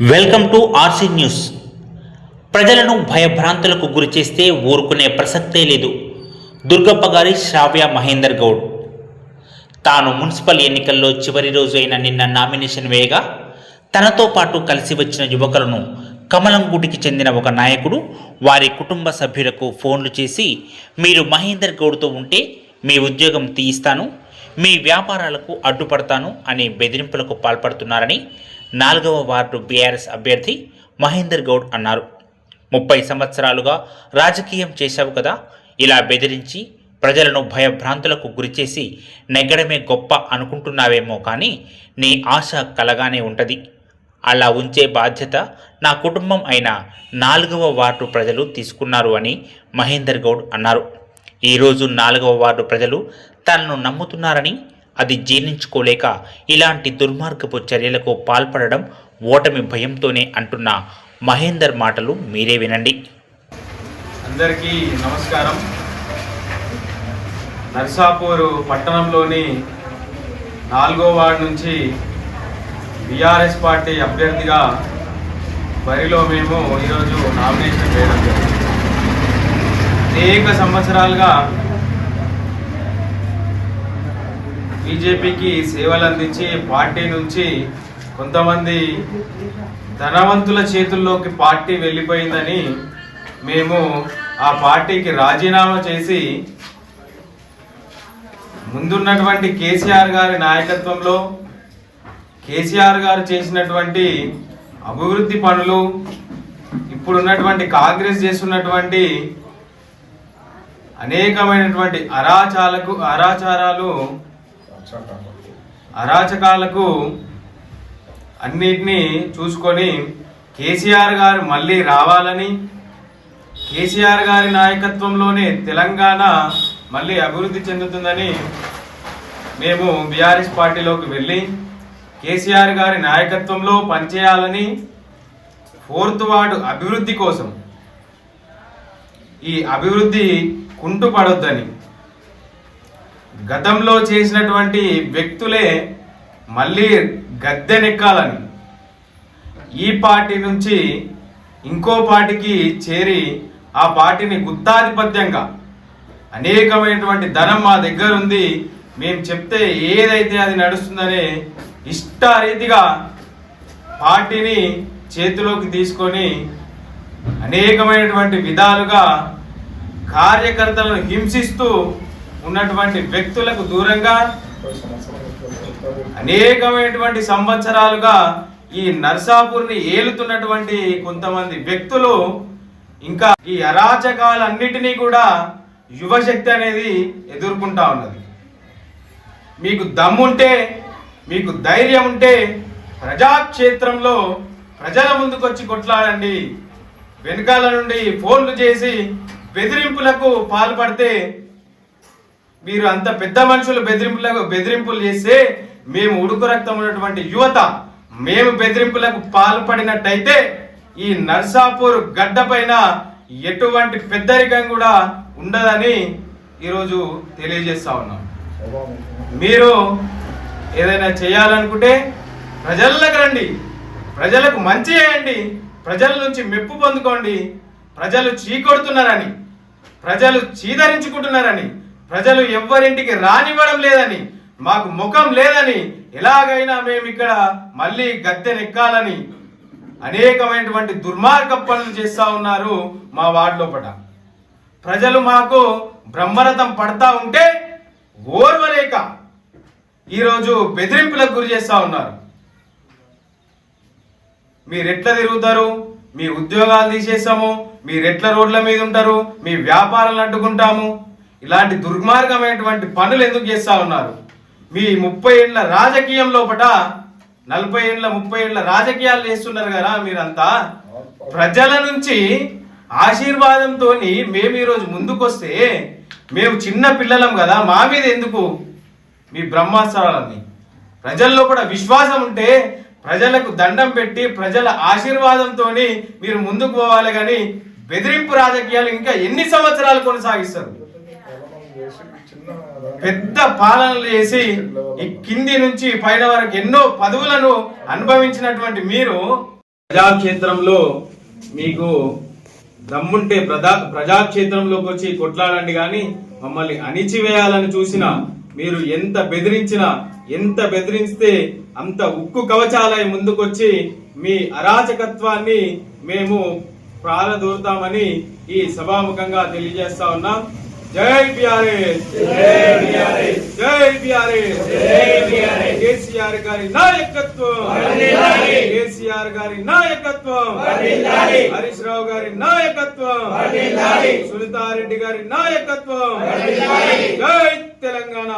Welcome to RC news. ప్రజలను భయభ్రాంతులకు గురి చేస్తే ఊరుకునే ప్రసక్తే లేదు. దుర్గప్ప గారి శ్రావ్య మహేందర్ గౌడ్. తాను మున్సిపల్ ఎన్నికల్లో చివరి రోజు అయిన నిన్న నామినేషన్ వేయగా తనతో పాటు కలిసి వచ్చిన యువకులను కమలంగూటికి చెందిన ఒక నాయకుడు వారి కుటుంబ సభ్యులకు ఫోన్లు చేసి మీరు మహేందర్ గౌడ్తో ఉంటే మీ ఉద్యోగం తీయిస్తాను మీ వ్యాపారాలకు అడ్డుపడతాను అనే బెదిరింపులకు పాల్పడుతున్నారని నాలుగవ వార్డు బీఆర్ఎస్ అభ్యర్థి మహేందర్ గౌడ్ అన్నారు. ముప్పై సంవత్సరాలుగా రాజకీయం చేశావు కదా ఇలా బెదిరించి ప్రజలను భయభ్రాంతులకు గురిచేసి నెగ్గడమే గొప్ప అనుకుంటున్నావేమో కానీ నీ ఆశ కలగానే ఉంటుంది. అలా ఉంచే బాధ్యత నా కుటుంబం అయిన నాలుగవ వార్డు ప్రజలు తీసుకున్నారు అని మహేందర్ గౌడ్ అన్నారు. ఈరోజు నాలుగవ వార్డు ప్రజలు తనను నమ్ముతున్నారని అది జీర్ణించుకోలేక ఇలాంటి దుర్మార్గపు చర్యలకు పాల్పడడం ఓటమి భయంతోనే అంటున్న మహేందర్ మాటలు మీరే వినండి. అందరికీ నమస్కారం. నర్సాపూరు పట్టణంలోని నాలుగో వార్డు నుంచి బీఆర్ఎస్ పార్టీ అభ్యర్థిగా బరిలో మేము ఈరోజు నామినేషన్ వేయడం జరిగింది. అనేక సంవత్సరాలుగా బీజేపీకి సేవలు అందించి పార్టీ నుంచి కొంతమంది ధనవంతుల చేతుల్లోకి పార్టీ వెళ్ళిపోయిందని మేము ఆ పార్టీకి రాజీనామా చేసి ముందున్నటువంటి కేసీఆర్ గారి నాయకత్వంలో కేసీఆర్ గారు చేసినటువంటి అభివృద్ధి పనులు ఇప్పుడున్నటువంటి కాంగ్రెస్ చేస్తున్నటువంటి అనేకమైనటువంటి అరాచాలకు అరాచారాలు అరాచకాలకు అన్నిటినీ చూసుకొని కేసీఆర్ గారు మళ్ళీ రావాలని కేసీఆర్ గారి నాయకత్వంలోనే తెలంగాణ మళ్ళీ అభివృద్ధి చెందుతుందని మేము బీఆర్ఎస్ పార్టీలోకి వెళ్ళి కేసీఆర్ గారి నాయకత్వంలో పనిచేయాలని ఫోర్త్ వార్డు అభివృద్ధి కోసం ఈ అభివృద్ధి కుంటుపడొద్దని గతంలో చేసినటువంటి వ్యక్తులే మళ్ళీ గద్దెనెక్కాలని ఈ పార్టీ నుంచి ఇంకో పార్టీకి చేరి ఆ పార్టీని గుత్తాధిపత్యంగా అనేకమైనటువంటి ధనం మా దగ్గర ఉంది మేము చెప్తే ఏదైతే అది నడుస్తుందనే ఇష్టారీతిగా పార్టీని చేతిలోకి తీసుకొని అనేకమైనటువంటి విధాలుగా కార్యకర్తలను హింసిస్తూ ఉన్నటువంటి వ్యక్తులకు దూరంగా అనేకమైనటువంటి సంవత్సరాలుగా ఈ నర్సాపూర్ని ఏలుతున్నటువంటి కొంతమంది వ్యక్తులు ఇంకా ఈ అరాచకాలన్నిటినీ కూడా యువశక్తి అనేది ఎదుర్కొంటా ఉన్నది. మీకు దమ్ముంటే మీకు ధైర్యం ఉంటే ప్రజాక్షేత్రంలో ప్రజల ముందుకొచ్చి కొట్లాడండి. వెనకాల నుండి ఫోన్లు చేసి బెదిరింపులకు పాల్పడితే మీరు అంత పెద్ద మనుషులు బెదిరింపులకు బెదిరింపులు చేస్తే మేము ఉడుకు రక్తం ఉన్నటువంటి యువత మేము బెదిరింపులకు పాల్పడినట్టయితే ఈ నర్సాపూర్ గడ్డ పైన ఎటువంటి పెద్దరికం కూడా ఉండదని ఈరోజు తెలియజేస్తా ఉన్నాం. మీరు ఏదైనా చేయాలనుకుంటే ప్రజలకు రండి ప్రజలకు మంచి చేయండి ప్రజల నుంచి మెప్పు పొందుకోండి ప్రజలు చీకొడుతున్నారని ప్రజలు చీదరించుకుంటున్నారని ప్రజలు ఎవ్వరింటికి రానివ్వడం లేదని మాకు ముఖం లేదని ఎలాగైనా మేము ఇక్కడ మళ్ళీ గద్దెనెక్కాలని అనేకమైనటువంటి దుర్మార్గ పనులు చేస్తూ ఉన్నారు మా వార్డు లోపల. ప్రజలు మాకు బ్రహ్మరథం పడతా ఉంటే ఓర్వలేక ఈరోజు బెదిరింపులకు గురి చేస్తూ ఉన్నారు. మీరు ఎట్లా తిరుగుతారు? మీ ఉద్యోగాలు తీసేస్తాము మీరెట్ల రోడ్ల మీద ఉంటారు మీ వ్యాపారాలు అడ్డుకుంటాము? ఇలాంటి దుర్మార్గమైనటువంటి పనులు ఎందుకు చేస్తా ఉన్నారు? మీ ముప్పై ఏళ్ళ రాజకీయం లోపట నలభై ఏళ్ళ ముప్పై ఏళ్ళ రాజకీయాలు చేస్తున్నారు కదా మీరంతా. ప్రజల నుంచి ఆశీర్వాదంతో మేము ఈరోజు ముందుకొస్తే మేము చిన్న పిల్లలం కదా మా మీద ఎందుకు మీ బ్రహ్మాస్త్రాలని ప్రజల్లో కూడా విశ్వాసం ఉంటే ప్రజలకు దండం పెట్టి ప్రజల ఆశీర్వాదంతో మీరు ముందుకు పోవాలి కానీ బెదిరింపు రాజకీయాలు ఇంకా ఎన్ని సంవత్సరాలు కొనసాగిస్తారు? పెద్ద పాలనలు చేసి ఈ కింది నుంచి పైన వరకు ఎన్నో పదవులను అనుభవించినటువంటి మీరు ప్రజాక్షేత్రంలో మీకు దమ్ముంటే ప్రజా ప్రజాక్షేత్రంలోకి వచ్చి కొట్లాడండి కానీ మమ్మల్ని అణిచివేయాలని చూసిన మీరు ఎంత బెదిరించినా ఎంత బెదిరిస్తే అంత ఉక్కు కవచాలై ముందుకొచ్చి మీ అరాచకత్వాన్ని మేము ప్రారదూరుతామని ఈ సభాముఖంగా తెలియజేస్తా ఉన్నాం. జై బిఆర్ఎస్. జై బిఆర్ఎస్. కేసీఆర్ గారి నాయకత్వం. కేసీఆర్ గారి నాయకత్వం. హరీష్ రావు గారి నాయకత్వం. సునీతారెడ్డి గారి నాయకత్వం. జై తెలంగాణ.